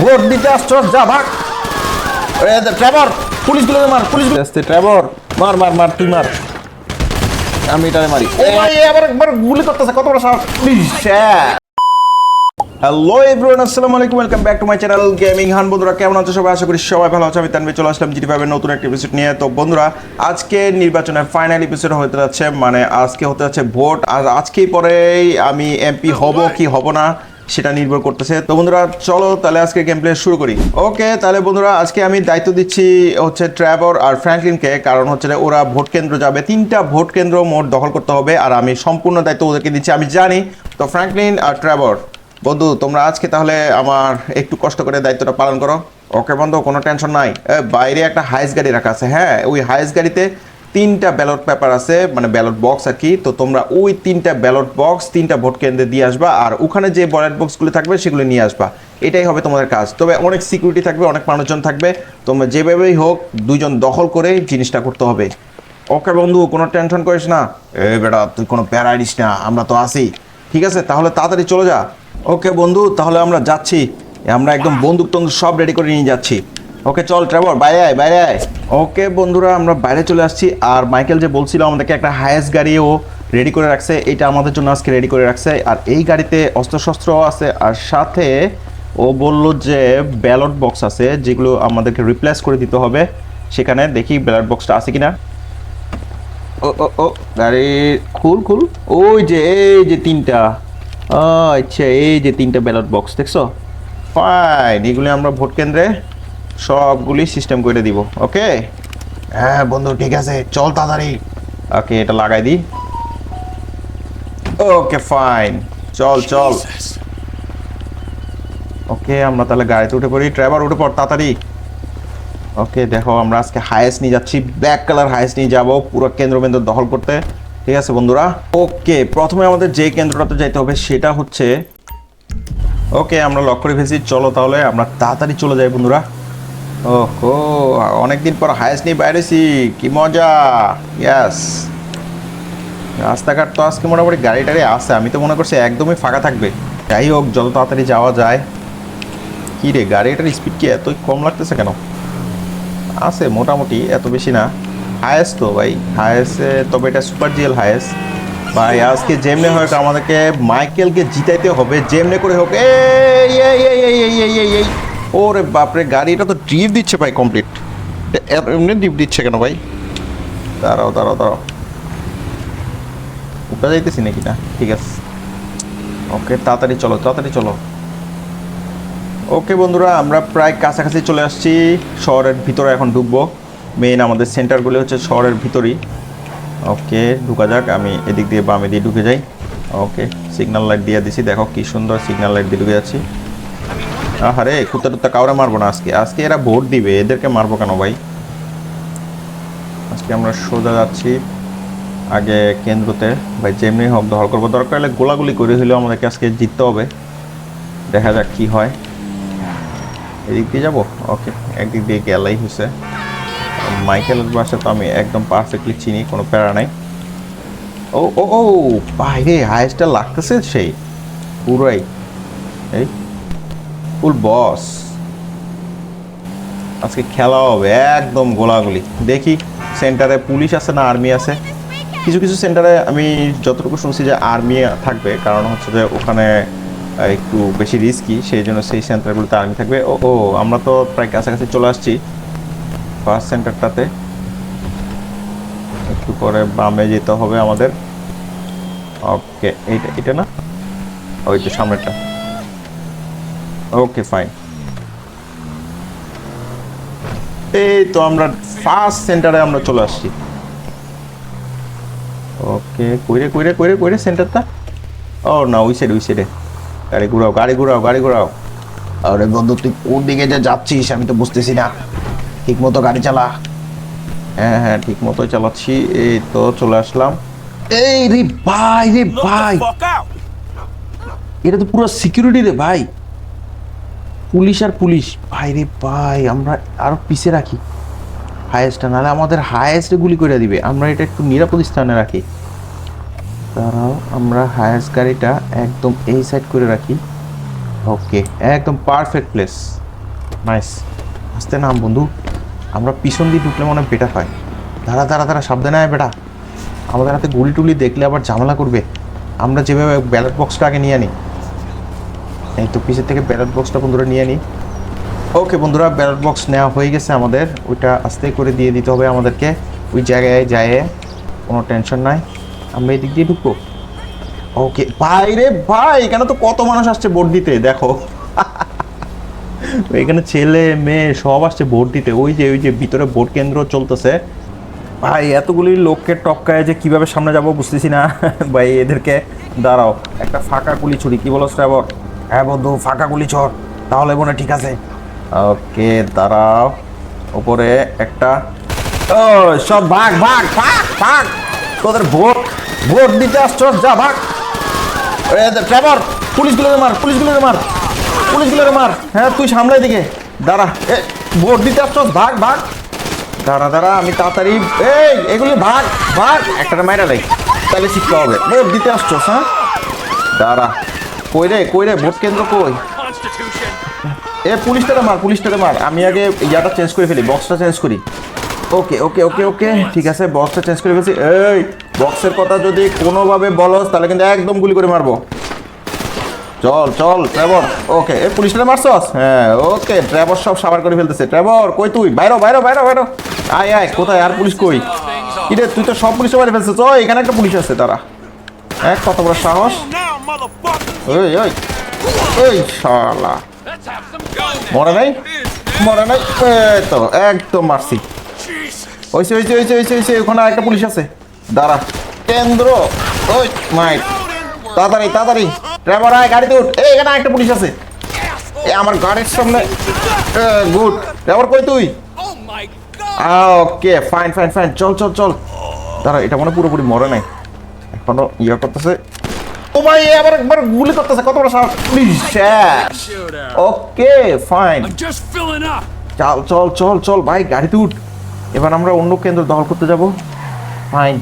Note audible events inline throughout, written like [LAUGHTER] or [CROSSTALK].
Vote দিতে আসছো যা ভাগ। ট্রেভর পুলিশগুলো মার পুলিশগুলো আসতে ট্রেভর মার মার মার তুই মার। আমি এটারে মারি। ও ভাই আবার একবার গুলি করতেছে কত বড় সাহস। হ্যালো এভরিওয়ান আসসালামু আলাইকুম welcome back to my channel gaming হান বন্ধুরা কেমন আছো সবাই? আশা করি সবাই ভালো আছো। আমি তানভীর চলে আসলাম জিটি ফাইভের নতুন একটা এপিসোড নিয়ে। তো বন্ধুরা আজকে নির্বাচনের ফাইনাল এপিসোড হতে যাচ্ছে মানে আজকে হতে যাচ্ছে ভোট। আর আজকেই পরেই আমি এমপি হব কি হব না সেটা নির্ভর করতেছে। তো বন্ধুরা, চলো তাহলে আজকে গেম প্লে শুরু করি। ওকে তাহলে বন্ধুরা, আজকে আমি দায়িত্ব দিচ্ছি হচ্ছে ট্র্যাভর আর ফ্র্যাঙ্কলিনকে কারণ হচ্ছে ওরা ভোট কেন্দ্র যাবে। তিনটা ভোট কেন্দ্র মোট দখল করতে হবে। আর আমি সম্পূর্ণ দায়িত্ব ওদেরকে দিচ্ছি, আমি জানি। তো ফ্র্যাঙ্কলিন আর ট্র্যাভর বন্ধু, তোমরা আজকে তাহলে আমার একটু কষ্ট করে দায়িত্বটা পালন করো। ওকে বন্ধু, কোনো টেনশন নাই। বাইরে একটা হাইস গাড়ি রাখা আছে। হ্যাঁ ওই হাইস গাড়িতে তিনটা ব্যালট পেপার আছে মানে ব্যালট বক্স আর কি। তো তোমরা ওই তিনটা ব্যালট বক্স তিনটা ভোট কেন্দ্রে দিয়ে আসবা, আর ওখানে যে ব্যালট বক্সগুলো থাকবে সেগুলো নিয়ে আসবা। এটাই হবে তোমাদের কাজ। তবে অনেক সিকিউরিটি থাকবে, অনেক মানুষজন থাকবে। তোমরা যেভাবেই হোক দুজন দখল করে জিনিসটা করতে হবে। ওকে বন্ধু, কোনো টেনশন করিস না। এ বেটা, তুই কোনো প্যারাইডিস না, আমরা তো আছি। ঠিক আছে? তাহলে তাড়াতাড়ি চলে যা। ওকে বন্ধু, তাহলে আমরা যাচ্ছি। আমরা একদম বন্দুক টন্দুক সব রেডি করে নিয়ে যাচ্ছি। ওকে, চল ট্রাভর বাইরে আয় বাইরে আয়। ওকে, বন্ধুরা, আমরা বাইরে চলে আসছি। আর মাইকেল যে বলছিল আমাদেরকে একটা হায়েস্ট গাড়িও রেডি করে রাখছে, এটা আমাদের জন্য আজকে রেডি করে রাখছে। আর এই গাড়িতে অস্ত্রশস্ত্রও আছে, আর সাথে ও বলল যে ব্যালট বক্স আছে, যেগুলো আমাদেরকে রিপ্লেস করে দিতে হবে। সেখানে দেখি ব্যালট বক্সটা আছে কিনা। ও ও ও, গাড়ি খুল খুল ওই যে, এই যে তিনটা। আচ্ছা এই যে তিনটা ব্যালট বক্স দেখছ? ফাইন এগুলি আমরা ভোট কেন্দ্রে সবগুলি সিস্টেম করে দিব ওকে হ্যাঁ বন্ধু ঠিক আছে। চল তাড়াতাড়ি। ওকে এটা লাগাই দিই। ওকে ফাইন চল চল। ওকে আমরা তাহলে গাড়িতে উঠে পড়ি। ড্রাইভার উঠে পড় তাড়াতাড়ি। ওকে দেখো আমরা আজকে হায়েস্ট নিয়ে যাচ্ছি। ব্ল্যাক কালার হায়েস্ট নিয়ে যাব পুরো কেন্দ্রবিন্দু দখল করতে। ঠিক আছে বন্ধুরা? ওকে প্রথমে আমাদের যে কেন্দ্রটাতে যাইতে হবে সেটা হচ্ছে ওকে আমরা লক করে ফেলছি। চলো তাহলে আমরা তাড়াতাড়ি চলে যাই বন্ধুরা। ওহো, অনেকদিন পর হায়েস্ট নিয়ে বাইরেছি, কি মজা। ইয়াস রাস্তাঘাট তো আজকে মোটামুটি গাড়ি টাড়ি আসে আমি তো মনে করছি একদমই ফাঁকা থাকবে। যাই হোক, যত তাড়াতাড়ি যাওয়া যায়। কি রে, গাড়িটার স্পিড কি এতই কম লাগতেছে কেন? আছে মোটামুটি, এত বেশি না। হায়েস্ট তো ভাই হায়েসে তবে এটা সুপার জিএল হায়েস্ট ভাই, আজকে যেমনে হোক আমাদেরকে মাইকেলকে জিতাইতে হবে, যেমনি করে হোক এই এই ওরে বাপরে গাড়িটা তো ড্রিপ দিচ্ছে ভাই কমপ্লিট এমনি ডিপ দিচ্ছে কেন ভাই? দাঁড়াও দাঁড়াও দাঁড়াও। উপরে যাইতেছি নাকি? না, ঠিক আছে। ওকে, তাড়াতাড়ি চলো তাড়াতাড়ি চলো। ওকে বন্ধুরা, আমরা প্রায় কাছাকাছি চলে আসছি। শহরের ভিতরে এখন ঢুকবো। মেইন আমাদের সেন্টারগুলি হচ্ছে শহরের ভিতরই। ওকে, ঢুকা যাক, আমি এদিক দিয়ে বামে দিয়ে ঢুকে যাই। ওকে সিগন্যাল লাইট দিয়ে দিছি। দেখো কি সুন্দর সিগন্যাল লাইট দিয়ে ঢুকে যাচ্ছি। আহারে কুত্তা টুত্তা কাউরে মারবো না আজকে। আজকে এরা ভোট দিবে, এদেরকে মারবো কেন ভাই? আজকে আমরা সোজা যাচ্ছি আগে কেন্দ্রতে। ভাই, যেমনি হোক দখল করব। দরকার হলে গোলাগুলি করে হলেও আমাদেরকে আজকে জিততে হবে। দেখা যাক কি হয়। এদিক দিয়ে যাব? ওকে, একদিক দিয়ে গেলেই হয়েছে। মাইকেলের বাসা তো আমি একদম পারফেক্টলি চিনি, কোনো প্যারা নাই। ও ও ও বাইরে হাইস্টটা লাগতেছে সেই পুরাই। এই ফুল বস আজকে খেলা হবে, একদম গোলাগুলি। দেখি, সেন্টারে পুলিশ আছে না আর্মি আছে? কিছু কিছু সেন্টারে আমি যতটুকু শুনছি যে আর্মি থাকবে, কারণ হচ্ছে যে ওখানে একটু বেশি রিস্কি সেই জন্য সেই সেন্টারগুলোতে আর্মি থাকবে। ও ও, আমরা তো প্রায় কাছাকাছি চলে আসছি ফার্স্ট সেন্টারটাতে। একটু পরে বামে যেতে হবে আমাদের। ওকে এইটা, এটা না? ওই তো সামনেরটা। ওকে ফাইন এই তো আমরা ফার্স্ট সেন্টারে আমরা চলে আসছি। ওকে কইরে কইরে কইরে কইরে সেন্টারটা ও না ওই সাইড ওই সাইডে গাড়ি ঘুরাও গাড়ি ঘুরাও গাড়ি ঘুরাও। আরে বন্ধু তুই কোন দিকে যে যাচ্ছিস আমি তো বুঝতেছি না। ঠিক মতো গাড়ি চালা। হ্যাঁ হ্যাঁ ঠিক মতোই চালাচ্ছি। এই তো চলে আসলাম। এই রে ভাই রে ভাই। এটা তো পুরো সিকিউরিটি রে ভাই। পুলিশ আর পুলিশ। ভাই রে ভাই, আমরা আরও পিছে রাখি। হায়েস্টটা নাহলে আমাদের হায়েস্টে গুলি করে দিবে। আমরা এটা একটু নিরাপদ স্থানে রাখি। দাঁড়াও, আমরা হায়েস্ট গাড়িটা একদম এই সাইড করে রাখি। ওকে একদম পারফেক্ট প্লেস নাইস আসতে নাম বন্ধু। আমরা পিছন দিয়ে ঢুকলে মনে বেটার হয়। দাঁড়া দাঁড়া দাঁড়া, সাবধানে আয় বেটা। আমাদের হাতে গুলি টুলি দেখলে আবার ঝামেলা করবে। আমরা যেভাবে ব্যালট বক্সটা আগে নিয়ে নিই এই তো পিছের থেকে ব্যালট বক্সটা বন্ধুরা নিয়ে নিই ওকে বন্ধুরা ব্যালট বক্স নেওয়া হয়ে গেছে আমাদের। ওইটা আস্তে করে দিয়ে দিতে হবে আমাদেরকে। ওই জায়গায় যায় কোনো টেনশন নাই। আমরা এই দিক দিয়ে ঢুকবো। ওকে ভাই রে ভাই, এখানে তো কত মানুষ আসছে ভোট দিতে, দেখো। [LAUGHS] এখানে ছেলে, মেয়ে সব আসছে ভোট দিতে। ওই যে ওই যে ভিতরে ভোট কেন্দ্র চলতেছে। ভাই, এতগুলি লোককে টপকায় যে কীভাবে সামনে যাব বুঝতেছি না। [LAUGHS] ভাই, এদেরকে দাঁড়াও, একটা ফাঁকা গুলি ছুরি কি বলো শ্রাবণ? হ্যাঁ বন্ধু ফাঁকা গুলি ছড় তাহলে মনে ঠিক আছে। ওকে দাঁড়াও উপরে একটা। ও সব ভাগ ভাগ ভাগ ভাগ। তোদের ভোট ভোট দিতে আসছো যা ভাগ। ট্রেভার পুলিশগুলোরে মার পুলিশগুলোরে মার পুলিশগুলোরে মার। হ্যাঁ তুই সামলাই দিকে। দাঁড়া এ ভোট দিতে আসছস ভাগ ভাগ। দাঁড়া দাঁড়া আমি তাড়াতাড়ি এই এগুলি ভাগ ভাগ। একটা মাইরা দেয় তাহলে শিখতে হবে। ভোট দিতে আসছস হ্যাঁ? দাঁড়া কই রে কই রে ভোট কেন্দ্র কই. এ পুলিশটারে মার পুলিশটারে মার। আমি আগে ইয়াটা চেঞ্জ করে ফেলি বক্সটা চেঞ্জ করি। ওকে ওকে ওকে ওকে ঠিক আছে বক্সটা চেঞ্জ করে ফেলছি। এই বক্সের কথা যদি কোনোভাবে বলস তাহলে কিন্তু একদম গুলি করে মারবো। চল চল ট্রেভর ওকে এ পুলিশটা মারছস? হ্যাঁ ওকে ট্রেভর সব সাবার করে ফেলতেছে। ট্রেভর কই তুই? বাইরো বাইরো বাইরো বাইরো। আয় আয় কোথায়? আর পুলিশ কই? কিরে তুই তো সব পুলিশ মারি ফেলছিস। ওই এখানে একটা পুলিশ আছে তারা এক কত বড় সাহস. ওই ওই ওই শালা. মরে নাই মরে নাই তো একদম মারছি ওইসে ওইসে ওইসে ওইসে ওইসে ওখানে একটা পুলিশ আছে। দাঁড়া। কেন্দ্র। ওই মাইক। তাড়াতাড়ি তাড়াতাড়ি। ড্রাইভার আয় গাড়িতে উঠ। এই এখানে একটা পুলিশ আছে। এ আমার গাড়ির সামনে। গুড। ড্রাইভার কই তুই? Oh. Okay fine fine fine. চল চল চল। দাঁড়া এটা মনে হয় পুরোপুরি মরে নাই। এখনও ইয়ে করতেছে। ও ভাই আবার একবার গুলি করতেছে কত বড় সাহস। পুলিশ শেষ Shooter. Okay fine. চল চল চল চল ভাই গাড়িতে উঠ। এবার আমরা অন্য কেন্দ্র দখল করতে যাব। ফাইন।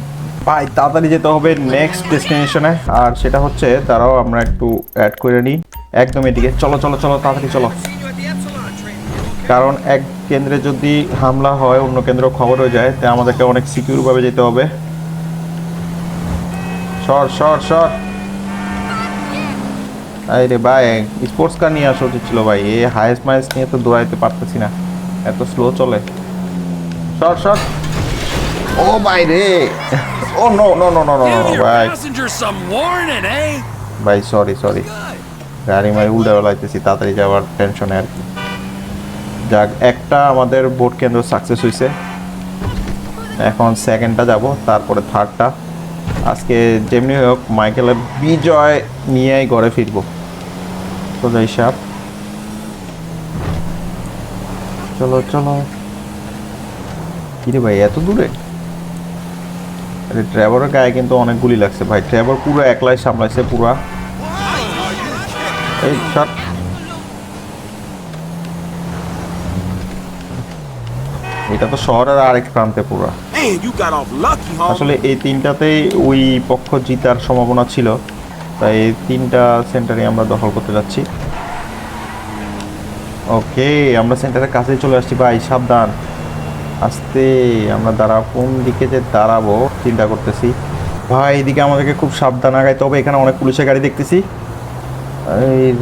ভাই তাড়াতাড়ি যেতে হবে নেক্সট ডেস্টিনেশনে আর সেটা হচ্ছে তারাও আমরা একটু অ্যাড করে নিই। একদম এদিকে। চলো চলো চলো তাড়াতাড়ি চলো। কারণ এক কেন্দ্রে যদি হামলা হয় অন্য কেন্দ্র খবর হয়ে যায় তাই আমাদেরকে অনেক সিকিউরভাবে যেতে হবে। শর্ট শর্ট শর্ট এই রে ভাই স্পোর্টস কার নিয়ে আসা উচিত ছিল ভাই। এ হায়েস্ট মাইস নিয়ে তো দৌড়াইতে পারতেছি না। এত স্লো চলে। শর্ট শর্ট ও ভাই রে। ও no no no no no ভাই। eh? ভাই সরি সরি গাড়ি মারি উল্টা বেলাইতেছি তাড়াতাড়ি যাওয়ার টেনশনে আর কি। যাক একটা আমাদের ভোট কেন্দ্র সাকসেস হয়েছে এখন সেকেন্ডটা যাব তারপরে থার্ডটা আজকে যেমনি হোক মাইকেলের বিজয় নিয়েই ঘরে ফিরবো। সোজা হিসাব চলো চলো। কিরে ভাই এত দূরে? আরে ড্রাইভারের গায়ে কিন্তু অনেক গুলি লাগছে ভাই। ড্রাইভার পুরো একলাই সামলাইছে পুরা। এই শট এটা তো শহরের আরেক প্রান্তে পুরা. আসলে এই তিনটাতেই ওই পক্ষ জিতার সম্ভাবনা ছিল। তাই এই তিনটা সেন্টারে আমরা দখল করতে যাচ্ছি। ওকে, আমরা সেন্টারের কাছেই চলে আসছি ভাই, সাবধান। আস্তে, আমরা দাঁড়া, কোন দিকে যে দাঁড়াবো, চিন্তা করতেছি। ভাই, এদিকে আমাদেরকে খুব সাবধান আগাইতে হবে, এখানে অনেক পুলিশের গাড়ি দেখতেছি।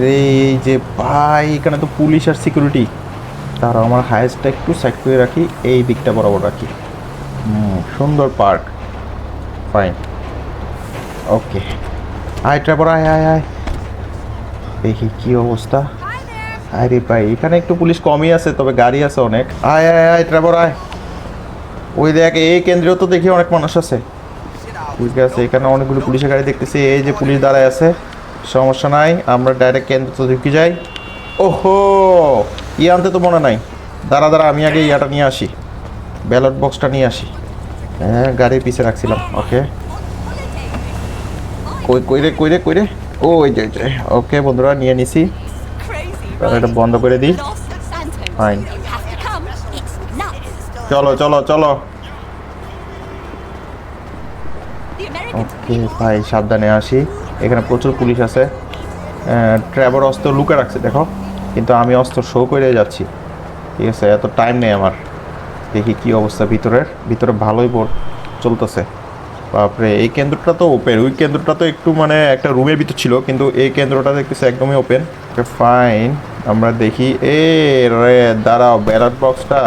রে যে ভাই, এখানে তো পুলিশ আর সিকিউরিটি। তারা আমার হায়েস্টটা একটু সাইড করে রাখি, এই দিকটা বরাবর রাখি। সুন্দর পার্ক। ফাইন ওকে আয় ট্রাভর আয় আয় আয় দেখি কি অবস্থা? আরে ভাই, এখানে একটু পুলিশ কমই আছে, তবে গাড়ি আছে অনেক। আয় আয় আয় ট্রাভর আয় ওই দেখ, এই কেন্দ্রেও তো দেখি অনেক মানুষ আছে। ঠিক আছে, এখানে অনেকগুলো পুলিশের গাড়ি দেখতেছি, এই যে পুলিশ দাঁড়ায় আছে। সমস্যা নাই, আমরা ডাইরেক্ট কেন্দ্র তো ঢুকে যাই। ওহো ই আনতে তো মনে নাই। দাঁড়া দাঁড়া, আমি আগে ইয়াটা নিয়ে আসি। ব্যালট বক্সটা নিয়ে আসি। হ্যাঁ গাড়ির পিছে রাখছিলাম ওকে কই কই রে কই রে কই রে? ও ওই যে ওকে বন্ধুরা, নিয়ে নিছি। তাহলে এটা বন্ধ করে দিই। Fine. চলো চলো চলো। ওকে ভাই সাবধানে আসি। এখানে প্রচুর পুলিশ আছে। ট্র্যাভর অস্ত্র লুকে রাখছে, দেখো। কিন্তু আমি অস্ত্র শো করে যাচ্ছি। ঠিক আছে, এত টাইম নেই আমার। দেখি কি অবস্থা ভিতরের। ভিতরে ভালোই বোর চলতেছে। বাপরে, এই কেন্দ্রটা তো ওপেন ওই কেন্দ্রটা তো একটু মানে একটা রুমের ভিতর ছিল, কিন্তু এই কেন্দ্রটা দেখতেছে একদমই ওপেন ফাইন আমরা দেখি, এ রে, দাঁড়াও ব্যালট বক্সটা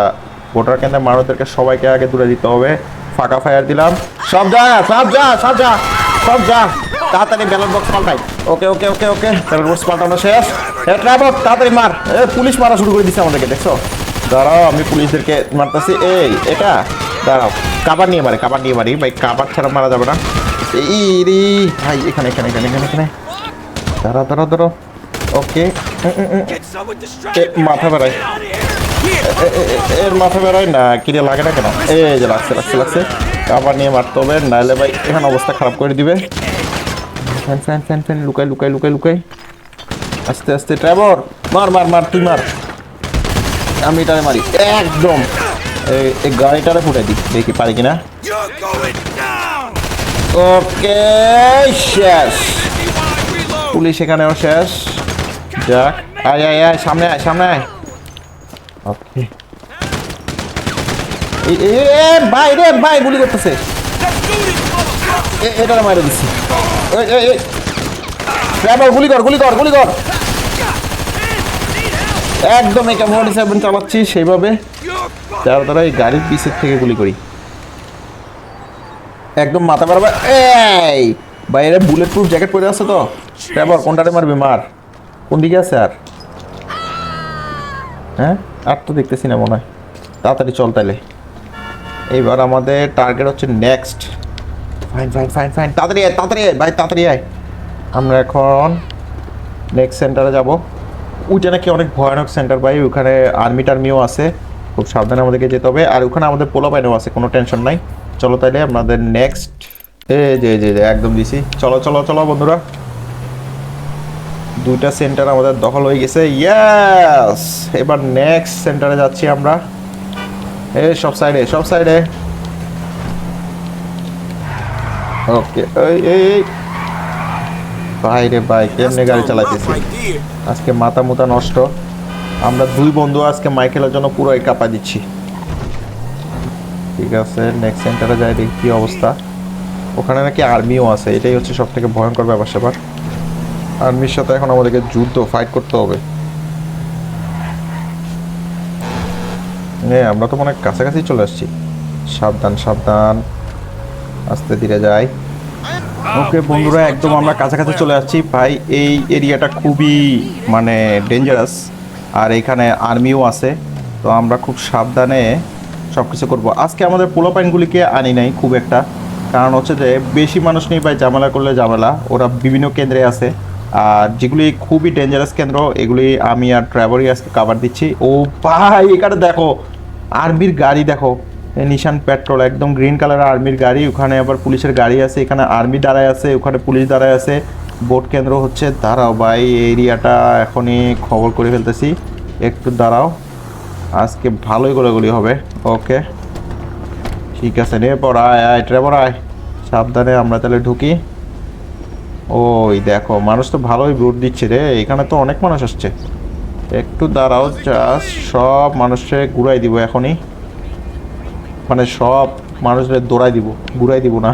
ভোটার কেন্দ্রে মানুষদেরকে সবাইকে আগে দূরে দিতে হবে। ফাঁকা ফায়ার দিলাম। সব যা সব যা সব যা সব যা, তাড়াতাড়ি ব্যালট বক্স পাল্টাই। ওকে ওকে ওকে ওকে ব্যালট বক্স পাল্টানো শেষ। এ ট্রাভর তাড়াতাড়ি মার। এ, পুলিশ মারা শুরু করে দিচ্ছে আমাদেরকে, দেখছ? দাঁড়াও, আমি পুলিশদেরকে মারতেছি। এই, এটা? দাঁড়াও কাবার নিয়ে মারে কাবার নিয়ে মারি ভাই কাবার ছাড়া মারা যাবে না। এই রে, ভাই, এখানে এখানে এখানে এখানে এখানে। দাঁড়া দাঁড়া দাঁড়াও। ওকে মাথা বেড়ায় এর মাথা বেড়ায় না কিরে লাগে না কেন? এই যে লাগছে লাগছে লাগছে। কাবার নিয়ে মারতে হবে নাহলে ভাই, এখানে অবস্থা খারাপ করে দিবে। ফ্যান ফ্যান ফ্যান ফ্যান, লুকাই লুকাই লুকাই লুকাই। আস্তে আস্তে, ট্রাভর, মার মার মার, তুই মার। আমি এটারে মারি। একদম। এই- গাড়িটারে ফুটাই দিই দেখি পারি কিনা. ওকে শেষ। পুলিশ এখানেও শেষ। যাক আয় আয় আয় সামনে আয় সামনে আয়। ওকে। ভাই রে ভাই গুলি করতেছে। এ- এটারে মারে দিচ্ছি। ড্রাইভার গুলি কর গুলি কর গুলি কর। একদম একে মোটর সেভেন চালাচ্ছি সেইভাবে। তারা তারা এই গাড়ির পিছের থেকে গুলি করি। একদম মাথা মারবে এই বাইরে বুলেট প্রুফ জ্যাকেট পরে আছে তো। ড্রাইভার কোনটারে মারবে? মার। কোন দিকে আছে আর? হ্যাঁ? আর তো দেখতেছি না মনে হয়। তাড়াতাড়ি চল তাইলে। এইবার আমাদের টার্গেট হচ্ছে next fine fine fine fine তাড়াতাড়ি আয় তাড়াতাড়ি আয়, ভাই, তাড়াতাড়ি আয়। আমরা এখন নেক্সট সেন্টারে যাব। ওইটা নাকি অনেক ভয়ানক সেন্টার ভাই। ওখানে আর্মি টার্মিও আছে। খুব সাবধানে আমাদেরকে যেতে হবে। আর ওখানে আমাদের পোলা পাইনেও আছে, কোনো টেনশন নাই। চলো তাইলে আপনাদের নেক্সট এ যে যে একদম দিছি। চলো চলো চলো বন্ধুরা। দুইটা সেন্টার আমাদের দখল হয়ে গেছে। ইয়াস এবার নেক্সট সেন্টারে যাচ্ছি আমরা। এ সব সাইডে সব সাইডে ওকে এই এই ভাই রে ভাই গাড়ি চালাইতেছি। আজকে মাথা মুতা নষ্ট। আমরা দুই বন্ধু আজকে মাইকেলের জন্য পুরোই কাপা দিচ্ছি। ঠিক আছে নেক্সট সেন্টারে যাই দেখি কি অবস্থা। ওখানে নাকি আর্মিও আছে, এটাই হচ্ছে সব থেকে ভয়ঙ্কর ব্যাপার স্যাপার। আর্মির সাথে এখন আমাদেরকে যুদ্ধ ফাইট করতে হবে। হ্যাঁ আমরা তো মনে কাছাকাছি চলে আসছি। সাবধান সাবধান। আস্তে ধীরে যাই। ওকে বন্ধুরা, একদম আমরা কাছাকাছি চলে আসছি। ভাই, এই এরিয়াটা খুবই মানে ডেঞ্জারাস আর এখানে আর্মিও আছে। তো আমরা খুব সাবধানে সব কিছু করব। আজকে আমাদের পোলো পোলাপাইনগুলিকে আনি নাই খুব একটা। কারণ হচ্ছে যে বেশি মানুষ নেই ভাই, ঝামেলা করলে ঝামেলা। ওরা বিভিন্ন কেন্দ্রে আছে। আর যেগুলি খুবই ডেঞ্জারাস কেন্দ্র, এগুলি আমি আর ট্রাভেলই আজকে কাভার দিচ্ছি। ও ভাই, এখানে দেখো, আর্মির গাড়ি দেখো। নিশান পেট্রোল একদম গ্রিন কালারের আর্মির গাড়ি। ওখানে আবার পুলিশের গাড়ি আছে, এখানে আর্মি দাঁড়ায় আছে, ওখানে পুলিশ দাঁড়ায় আছে। ভোট কেন্দ্র হচ্ছে, দাঁড়াও ভাই এরিয়াটা এখনই খবর করে ফেলতেছি। একটু দাঁড়াও, আজকে ভালোই গোলাগুলি হবে, ওকে। ঠিক আছে নে পর আয় আয় ট্রেবর আয়। সাবধানে আমরা তাহলে ঢুকি। ওই দেখো, মানুষ তো ভালোই ভোট দিচ্ছে রে, এখানে তো অনেক মানুষ আসছে। একটু দাঁড়াও জাস্ট সব মানুষে ঘুরাই দিব এখনই। মানে সব মানুষদের দৌড়াই দিব, ঘুরাই দিব না।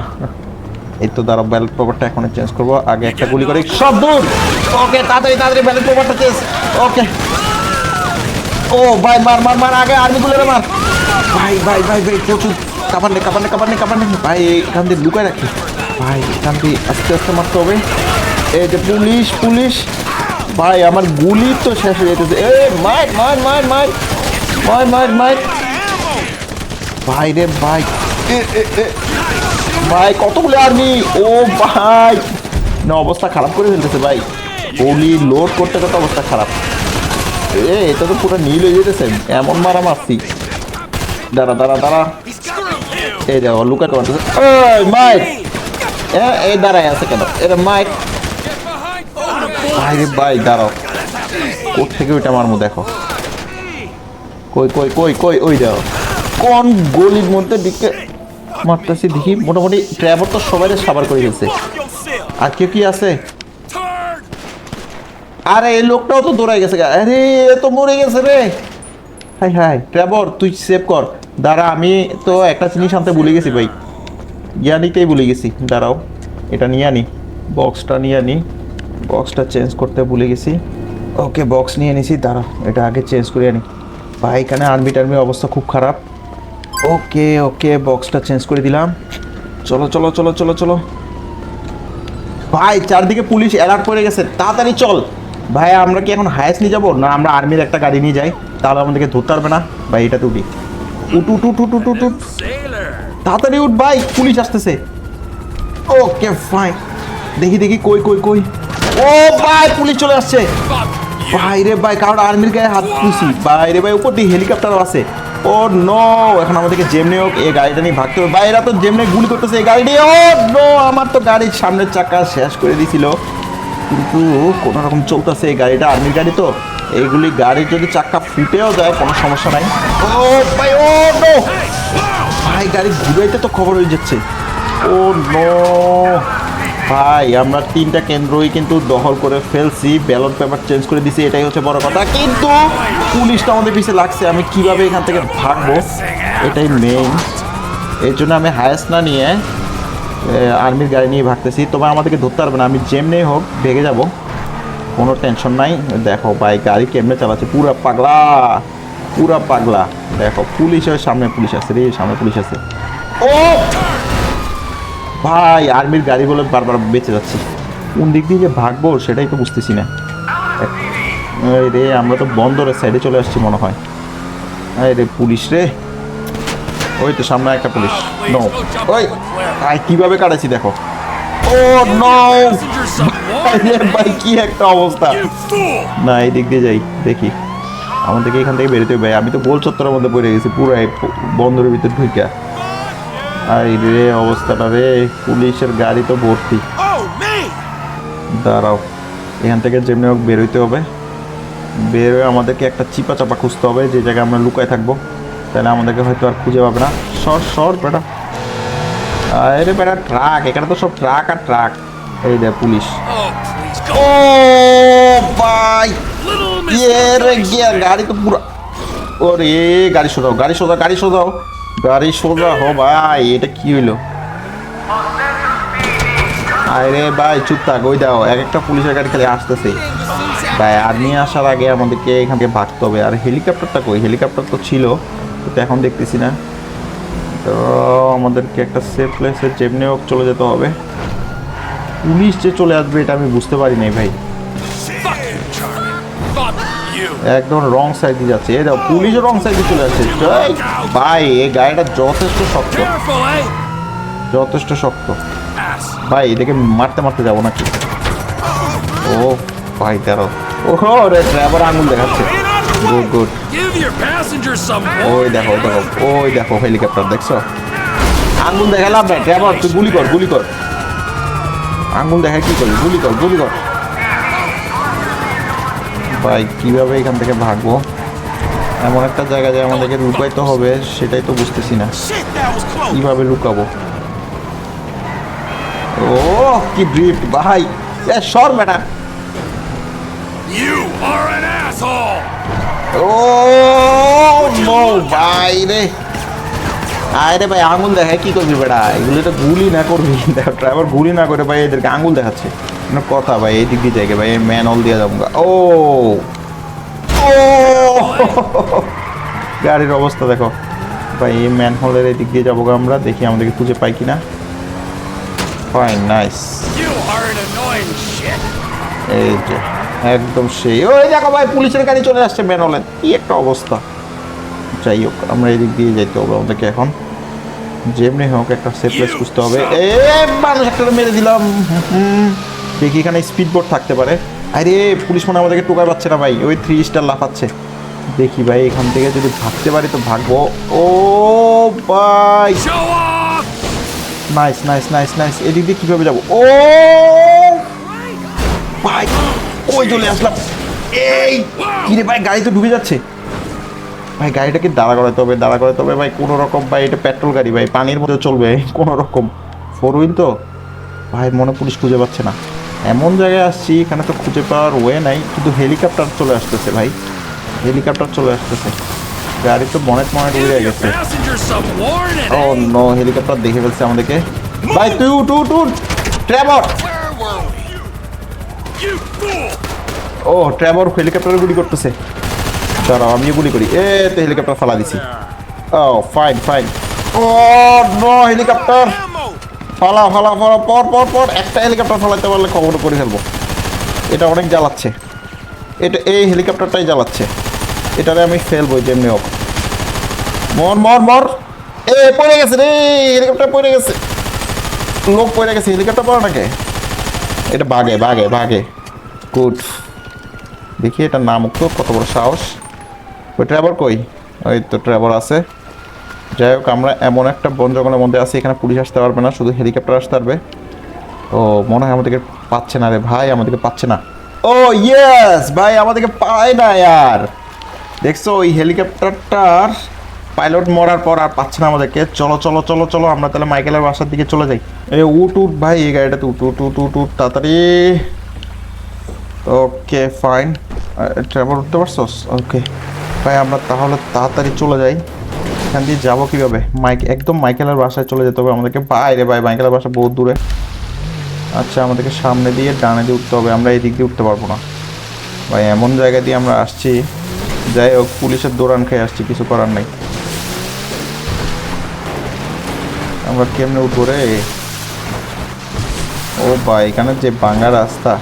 এই তো দাঁড়াও ব্যালট পেপারটা এখন চেঞ্জ করব। আগে একটা গুলি করে। সব দূর! ওকে তাড়াতাড়ি তাড়াতাড়ি ব্যালট পেপারটা চেঞ্জ ওকে ও, ভাই, মার মার মার, আগে আর্মি গুলো মার। ভাই ভাই ভাই ভাই, প্রচুর কাবার নে কাবার নে কাবার নে কাবার নে ভাই, এখান দিয়ে লুকায় রাখি। ভাই, এখান দিয়ে আস্তে আস্তে মারতে হবে। এই যে পুলিশ পুলিশ। ভাই, আমার গুলি তো শেষ হয়ে যেতেছে এ, মার মার মার মার। মার মার মার। ভাই রে, ভাই। ভাই, কতগুলো আর্মি ও ভাই। না, অবস্থা খারাপ করে ফেলতেছে ভাই। গুলি লোড করতে করতে অবস্থা খারাপ। এ, এটা তো পুরো নীল হয়ে যেতেছে। এমন মারা মারছি। দাঁড়া দাঁড়া দাঁড়া। এই দেখো লুকাতে পারতেছে। মাইক এই দাঁড়ায় আছে কেন? এটা মাইক ভাই রে ভাই, দাঁড়াও। কোথ থেকে ওইটা মারমু, দেখো। কই কই কই কই, ওই দেখো কোন গলির মধ্যে দিকে মারতেছি দেখি, মোটামুটি ড্রাইভার তো সবাই সাবার করে গেছে আর কেউ কি আছে? আরে, এই লোকটাও তো দৌড়াই গেছে আরে, এ তো মরে গেছে রে। হাই হাই ট্রেভর তুই সেভ কর। দাঁড়া, আমি তো একটা জিনিস আনতে ভুলে গেছি ভাই। ইয়া নিতেই ভুলে গেছি। দাঁড়াও, এটা নিয়ে আনি। বক্সটা নিয়ে আনি। বক্সটা চেঞ্জ করতে ভুলে গেছি। ওকে, বক্স নিয়ে নিছি দাঁড়াও এটা আগে চেঞ্জ করে আনি। ভাই, এখানে আর্মি টার্মির অবস্থা খুব খারাপ। ওকে ওকে বক্সটা চেঞ্জ করে দিলাম। চলো চলো চলো চলো চলো। ভাই, চারদিকে পুলিশ অ্যালার্ট করে গেছে। তাড়াতাড়ি চল। ভাই, আমরা কি এখন হায়েস্ট নিয়ে যাব? না, আমরা আর্মির একটা গাড়ি নিয়ে যাই। তাহলে আমাদেরকে ধরতে পারবে না। ভাই, এটাতে উঠি। উঠ উঠ উঠ উঠ উঠ উঠ তাড়াতাড়ি উঠ, ভাই পুলিশ আসতেছে। ওকে ফাইন দেখি দেখি, কই কই কই। ও, ভাই পুলিশ চলে আসছে. বাইরে ভাই, কারণ আর্মির গায়ে হাত খুশি বাইরে ভাই, উপর দিয়ে হেলিকপ্টার আছে। ও নো এখন আমাদেরকে যেমনি হোক এই গাড়িটা নিয়ে ভাগতে হবে বাইরা তো যেমনি গুলি করতেছে এই গাড়ি নিয়ে ও নো আমার তো গাড়ির সামনের চাকা শেষ করে দিছিল। কিন্তু কোনো রকম চলতেছে এই গাড়িটা আর্মির গাড়ি তো। এইগুলি গাড়ির যদি চাক্কা ফুটেও যায়, কোনো সমস্যা নাই। ও ভাই, ও নো ভাই গাড়ি ঘুরাইতে তো খবর হয়ে যাচ্ছে। ও নো ভাই, আমরা তিনটা কেন্দ্রই কিন্তু দখল করে ফেলছি। ব্যালট পেপার চেঞ্জ করে দিছি, এটাই হচ্ছে বড় কথা। কিন্তু পুলিশটা আমাদের পিছিয়ে লাগছে, আমি কীভাবে এখান থেকে ভাগবো? এটাই মেইন এর জন্য আমি হায়েস্ট না নিয়ে আর্মির গাড়ি নিয়ে ভাগতেছি। তবে আমাদেরকে ধরতে পারবে না, আমি যেমনি হোক ভেগে যাব। কোনো টেনশন নাই। দেখো ভাই, গাড়ি কেমনে চালাচ্ছে, পুরা পাগলা। পুরা পাগলা। দেখো, পুলিশের সামনে পুলিশ আছে রে, সামনে পুলিশ আছে। ও! ভাই, আর্মির গাড়ি বলে বারবার বেঁচে যাচ্ছি। কোন দিক দিয়ে যে ভাগবো সেটাই তো বুঝতেছি না। রে, আমরা তো বন্দরের সাইডে চলে আসছি মনে হয়। রে, পুলিশ রে। ওই তো সামনে একটা পুলিশ। নো ওই ভাই কীভাবে কাটাচ্ছি দেখো। Oh no. ভাই কি একটা অবস্থা। না, এই দিক দিয়ে যাই, দেখি। আমাদেরকে এখান থেকে বেরোতে হবে। আমি তো গোল চত্বরের মধ্যে পড়ে গেছি পুরো বন্দরের ভিতর ঢুইকা। আর রে অবস্থাটা রে পুলিশের গাড়ি তো ভর্তি। Oh, দাঁড়াও এখান থেকে যেমনি হোক বেরোইতে হবে। বেরোয় আমাদেরকে একটা চিপা চাপা খুঁজতে হবে যে জায়গায় আমরা লুকায় থাকব। তাহলে আমাদেরকে হয়তো আর খুঁজে পাবে না। সর সর বেটা। আরে বেটা ট্রাক এখানে তো সব ট্রাক আর ট্রাক। এই দেখ পুলিশ। Oh, ও. ভাই! ইয়ে রে গিয়া গাড়ি তো পুরো ওরে গাড়ি সোজাও গাড়ি সোজা গাড়ি সোজাও গাড়ি সোজা হো ভাই, এটা কি হইল? আরে ভাই, চুপ থাক, ওই দাও এক একটা পুলিশের গাড়ি খালি আসতেছে। ভাই আর্মি আসার আগে আমাদেরকে এখান থেকে ভাগতে হবে। আর হেলিকপ্টারটা কই? হেলিকপ্টার তো ছিল তো এখন দেখতেছি না। তো আমাদেরকে একটা সেফ প্লেসে যেমনি হোক চলে যেতে হবে। পুলিশ যে চলে আসবে, এটা আমি বুঝতে পারি নাই ভাই। একদম রং সাইডে যাচ্ছে। এই দেখো পুলিশ রং সাইডে চলে আসছে এই, ভাই এই গাড়িটা যথেষ্ট শক্ত। Eh? যথেষ্ট শক্ত। ভাই এটাকে মারতে মারতে যাব নাকি? ও ভাই দাঁড়াও। ও রে ড্রাইভার আঙুল দেখাচ্ছে। গুড গুড ওই দেখো ওই দেখো ওই দেখো হেলিকপ্টার দেখছ? আঙুল দেখালাম না ড্রাইভার তুই গুলি কর গুলি কর। আঙুল দেখা কি করবি? গুলি কর গুলি কর। ভাই কীভাবে এখান থেকে ভাগবো? এমন একটা জায়গা যে আমাদেরকে লুকাইতে হবে সেটাই তো বুঝতেছি না। কীভাবে লুকাবো? ও কি ড্রিফট ভাই! এ সর ম্যাডাম. ও ভাই রে! আরে ভাই আঙুল দেখায় কি করবি বেটা? এগুলো তো গুলি না করবি। দেখো ড্রাইভার গুলি না করে ভাই এদেরকে আঙুল দেখাচ্ছে। কোনো কথা ভাই এই দিক দিয়ে জায়গা ভাই ম্যান অল দিয়ে যাব ও! ও! গাড়ির অবস্থা দেখো। ভাই এই ম্যান হলের এই দিক দিয়ে যাব গো আমরা দেখি আমাদেরকে খুঁজে পাই কিনা। Fine nice. এই যে একদম সেই। ওই দেখো ভাই পুলিশের গাড়ি চলে আসছে ম্যান হলের কি একটা অবস্থা। যাই হোক আমরা এদিক দিয়ে যাইতে হবে আমাদেরকে এখন। যেমনি হোক একটা সেফ প্লেস খুঁজতে হবে। এ মানুষ একটা মেরে দিলাম। দেখি এখানে স্পিড বোট থাকতে পারে। আরে পুলিশ মনে আমাদেরকে টোকায় পাচ্ছে না ভাই। ওই থ্রি স্টার লাফাচ্ছে। দেখি ভাই এখান থেকে যদি ভাগতে পারি তো ভাগবো। ও ভাই। নাইস নাইস নাইস নাইস এদিক দিয়ে কীভাবে যাব? ও ভাই। ওই চলে আসলাম। এই! কি রে ভাই গাড়ি তো ডুবে যাচ্ছে? ভাই গাড়িটাকে দাঁড়া করাতে হবে দাঁড়া করাতে হবে। ভাই কোনো রকম ভাই এটা পেট্রোল গাড়ি ভাই পানির মধ্যে চলবে কোনো রকম। ফোর হুইল তো? ভাই মনে পুলিশ খুঁজে পাচ্ছে না। এমন জায়গায় আসছি এখানে তো খুঁজে পাওয়ার ওয়ে নাই কিন্তু হেলিকপ্টার চলে আসতেছে ভাই। হেলিকপ্টার চলে আসতেছে। গাড়ি তো বনেট মনেট উড়ে গেছে. ও নো হেলিকপ্টার দেখে ফেলছে আমাদেরকে। ভাই তুই উঠ উঠ উঠ! ট্রেভর! ও ট্রেভর হেলিকপ্টারে গুলি করতেছে। দাঁড়াও, আমিও গুলি করি। এ, তো হেলিকপ্টার ফালা দিছি। Oh fine fine oh no helicopter ফালা ফালা ফালা পর পর পর, একটা হেলিকপ্টার ফালাতে পারলে খবর করে ফেলব। এটা অনেক জ্বালাচ্ছে। এটা, এই হেলিকপ্টারটাই জ্বালাচ্ছে। এটারে আমি ফেলব যেমনি হোক। মর মর মর। এ, পড়ে গেছে রে হেলিকপ্টার পড়ে গেছে। লোক পড়ে গেছে হেলিকপ্টার পড়ে নাকি? এটা বাগে বাগে বাগে। গুড দেখি এটা নাম কত বড় সাহস। ওই ট্রাভেল কই? ওই তো ট্রাভেল আছে। যাই হোক, আমরা এমন একটা বন জঙ্গলের মধ্যে আছি, এখানে পুলিশ আসতে পারবে না, শুধু হেলিকপ্টার আসতে পারবে। ও, মনে হয় আমাদেরকে পাচ্ছে না রে ভাই, আমাদেরকে পাচ্ছে না। ও ইয়েস ভাই, আমাদেরকে পায় না আর। দেখছ, ওই হেলিকপ্টারটার পাইলট মরার পর আর পাচ্ছে না আমাদেরকে। চলো চলো চলো চলো, আমরা তাহলে মাইকেলের বাসার দিকে চলে যাই। এ উট উট ভাই, এই গাড়িটাতে উট উট উট উট উট তাড়াতাড়ি। ওকে ফাইন ট্রাভেল উঠতে পারছোস ওকে। ভাই আমরা তাহলে তাড়াতাড়ি চলে যাই। এখান দিয়ে যাব কীভাবে? মাইক একদম মাইকেলের বাসায় চলে যেতে হবে আমাদেরকে। বাইরে ভাই, মাইকেলের বাসা বহুত দূরে। আচ্ছা আমাদেরকে সামনে দিয়ে ডানে দিয়ে উঠতে হবে। আমরা এই দিক দিয়ে উঠতে পারব না। ভাই, এমন জায়গা দিয়ে আমরা আসছি। যাই হোক, পুলিশের দৌড়ান খেয়ে আসছি, কিছু করার নাই। আমরা কেমনে উঠবো রে? ও ভাই, এখানে যে বাঙ্গা রাস্তা।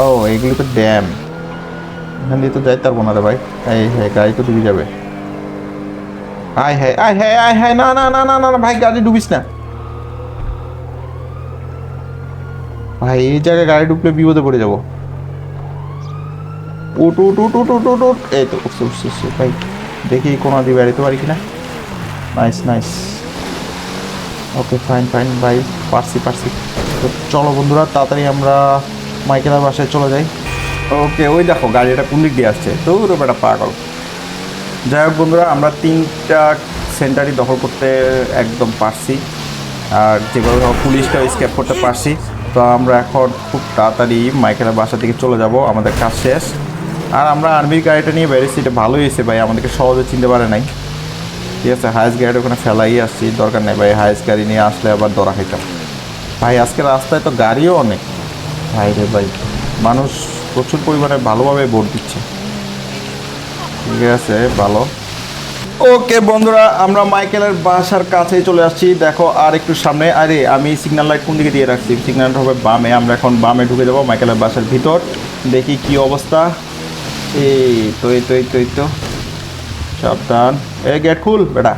ও এইগুলো তো ড্যাম। এখান দিয়ে তো যাই পারব না রে ভাই। এই হ্যাঁ গাড়ি তো ডুবে যাবে। আয় হ্যাঁ আয় হ্যাঁ আয় হ্যাঁ না না না না না ভাই, গাড়ি ডুবিস না। ভাই, এই জায়গায় গাড়ি ডুবলে বিপদে পড়ে যাব। উঠ উঠ উঠ উঠ উঠ উঠ এই তো উঠছে উঠছে উঠছে ভাই, দেখি কোনো দিয়ে বেড়াতে পারি কিনা। Nice nice okay fine fine ভাই পারছি পারছি। তো চলো বন্ধুরা, তাড়াতাড়ি আমরা মাইকেলের বাসায় চলে যাই। ওকে ওই দেখো, গাড়িটা কোন দিক দিয়ে আসছে? তো বেটা, পাগল। যাই হোক বন্ধুরা, আমরা তিনটা সেন্টারই দখল করতে একদম পারছি। আর যেভাবে হোক পুলিশটা স্কেপ করতে পারছি। তো আমরা এখন খুব তাড়াতাড়ি মাইকেলের বাসা থেকে চলে যাব। আমাদের কাজ শেষ। আর আমরা আর্মির গাড়িটা নিয়ে বেরিয়েছি। এটা ভালোই হয়েছে ভাই, আমাদেরকে সহজে চিনতে পারে নাই। ঠিক আছে হায়েস্ট গাড়ি ওখানে ফেলাই আসছি, দরকার নেই ভাই। হায়েস্ট গাড়ি নিয়ে আসলে আবার দরা খাইতাম। ভাই, আজকে রাস্তায় তো গাড়িও অনেক ভাই রে ভাই, মানুষ প্রচুর পরিমাণে ভালোভাবে ভোট দিচ্ছে। ঠিক আছে, ভালো। ওকে বন্ধুরা, আমরা মাইকেলের বাসার কাছেই চলে আসছি। দেখো, আর একটু সামনে, আরে, আমি সিগন্যাল লাইট কোন দিকে দিয়ে রাখছি? সিগন্যালটা হবে বামে, আমরা এখন বামে ঢুকে যাব মাইকেলের বাসার ভিতর। দেখি কি অবস্থা। এই তো এই তো এই তো এই তো। সাবধান। এ গেট খুল, বেটা।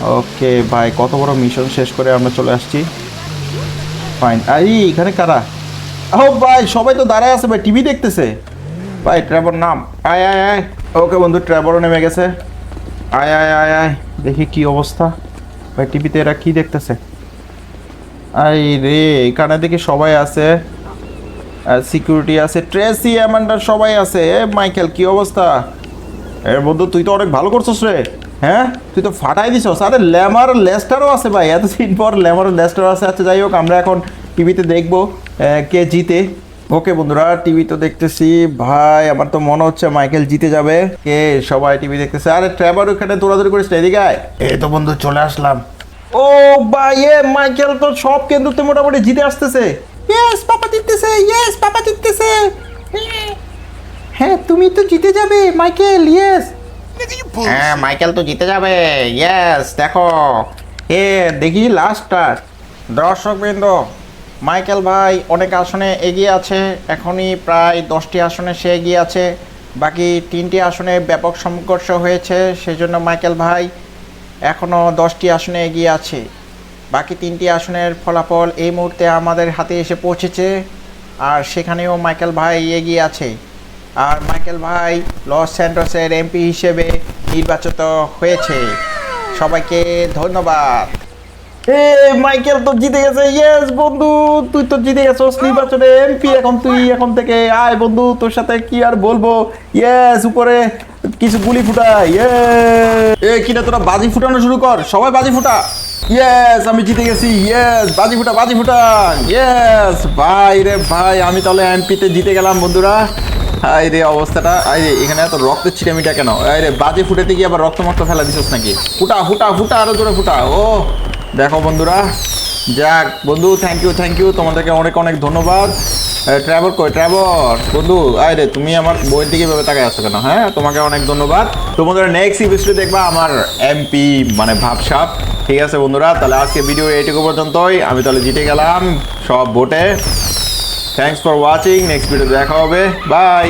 ওকে, ভাই, কত বড় মিশন শেষ করে আমরা চলে আসছি। ফাইন আই এখানে কারা? ও ভাই, সবাই তো দাঁড়ায় আছে ভাই টিভি দেখতেছে। ভাই ট্রাভর নাম। আয় আয় আয়। ওকে বন্ধু ট্রাভরও নেমে গেছে। আয় আয় আয় আয়। দেখি কি অবস্থা। ভাই টিভিতে এরা কি দেখতেছে? আই রে, এখানে দেখি সবাই আছে। সিকিউরিটি আছে। ট্রেসি অ্যামান্ডার সবাই আছে। এ মাইকেল কি অবস্থা? এর বন্ধু, তুই তো অনেক ভালো করছিস রে। হ্যাঁ? তুই তো ফাটাই দিছস। আরে ল্যামার লেস্টারও আছে ভাই। এতদিন পর ল্যামার লেস্টারও আছে। আচ্ছা যাই হোক, আমরা এখন টিভিতে দেখব। কে জিতে? ওকে বন্ধুরা টিভি তো দেখতেছি। ভাই আমার তো মনে হচ্ছে মাইকেল জিতে যাবে। কে? সবাই টিভি দেখতেছে। আরে ট্র্যাভার ওখানে দৌড়াদৌড়ি করিস না, এদিকে এই তো বন্ধু চলে আসলাম। ও ভাই এ মাইকেল তো সব কেন্দ্রতে মোটামুটি জিতে আসতেছে। ইয়েস পাপা জিততেছে ইয়েস পাপা জিততেছে। হ্যাঁ তুমি তো জিতে যাবে মাইকেল ইয়েস হ্যাঁ মাইকেল তো জিতে যাবে ইয়েস দেখো। এ দেখি লাস্টটা দর্শক বৃন্দ মাইকেল ভাই, অনেক আসনে এগিয়ে আছে, এখনই প্রায় দশটি আসনে সে এগিয়ে আছে, বাকি তিনটি আসনে ব্যাপক সংঘর্ষ হয়েছে, সেজন্য মাইকেল ভাই এখনও দশটি আসনে এগিয়ে আছে। বাকি তিনটি আসনের ফলাফল এই মুহূর্তে আমাদের হাতে এসে পৌঁছেছে, আর সেখানেও মাইকেল ভাই এগিয়ে আছে। আর মাইকেল ভাই লস স্যান্টোসের এমপি হিসেবে নির্বাচিত হয়েছে। সবাইকে ধন্যবাদ। এ, মাইকেল তো জিতে গেছে ইয়েস বন্ধু, তুই তো জিতে গেছিস নির্বাচনে এমপি এখন তুই এখন থেকে, আয় বন্ধু, তোর সাথে কি আর বলব? ইয়েস উপরে কিছু গুলি ফুটা ইয়ে এ কিনা তোরা বাজি ফুটানো শুরু কর, সবাই বাজি ফুটা। ইয়েস আমি জিতে গেছি ইয়েস বাজি ফুটা বাজি ফুটা ইয়েস ভাই রে ভাই, আমি তাহলে এমপিতে জিতে গেলাম, বন্ধুরা। আই রে অবস্থাটা আই রে, এখানে এত রক্তের ছিটামিটা কেন? আই রে, বাজি ফুটেতে গিয়ে আবার রক্ত মক্ত ফেলা দিছিস নাকি? ফুটা ফুটা ফুটা, আরও জোরে ফুটা, ও। দেখো বন্ধুরা, যাক, বন্ধু থ্যাংক ইউ থ্যাংক ইউ তোমাদেরকে অনেক অনেক ধন্যবাদ। ট্রাভেল কই? ট্রাভেল বন্ধু, আয় রে, তুমি আমার বইয়ের দিকে ভাবে তাকায় আছো কেন হ্যাঁ? তোমাকে অনেক ধন্যবাদ। তোমাদের নেক্সট এপিসোডে দেখবা আমার এমপি মানে ভাবসাপ ঠিক আছে বন্ধুরা, তাহলে আজকে ভিডিও এইটুকু পর্যন্তই। আমি তাহলে জিতে গেলাম সব ভোটে। Thanks for watching next video দেখা হবে। বাই